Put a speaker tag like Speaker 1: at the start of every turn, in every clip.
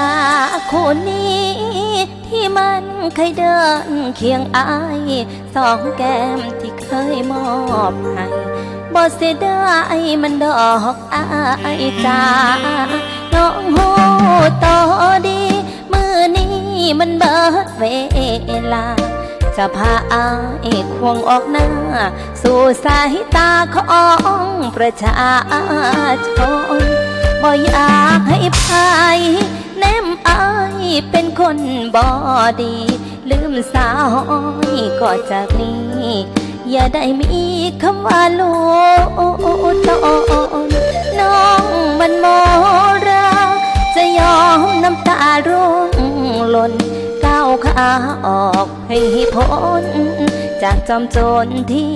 Speaker 1: ของข้าคนนี้ ที่มันเคยเดินเคียงอาย สองแก้มที่เคยมอบให้บ่เสียดายมันดอกอายจ้าน้องหูต่อดี มือนี้มันเบิดเวลา จะพาอายควงออกหน้า สู่สายตาของประชาชน เป็นคนบอดี ลืมสาวก็จากนี้ อย่าได้มีคำว่าลูกตนน้องมันโมราจะยอมน้ำตาร่วงหล่นก้าวขาออกให้พ้น จากจอมโจรที่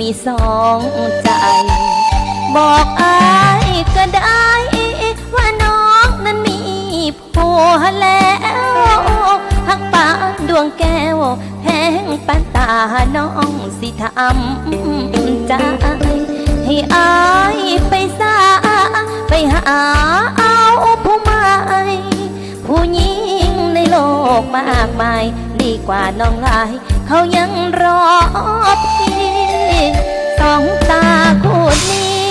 Speaker 1: มีสองใจ บอกอา แก้วแพงปานตาน้องสิทำใจให้อายไปซาไปหาเอาผู้ใหม่ผู้หญิงในโลกมากมาย ดีกว่าน้องลาย เขายังรอพี่สองตาคู่นี้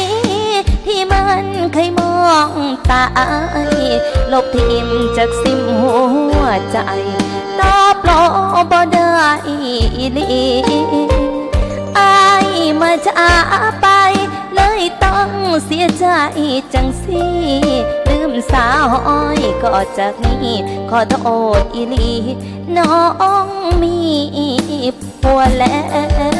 Speaker 1: ที่มันเคยมองตาอายลบทิมจากสิมหัวใจ ตอบโลบ่ได้อีลีอายมาจะาไป เลยต้องเสียใจจังสิลืมสาวอ้อยก็จากนี้ขอโทษอีลี น้องมีผัวแล้ว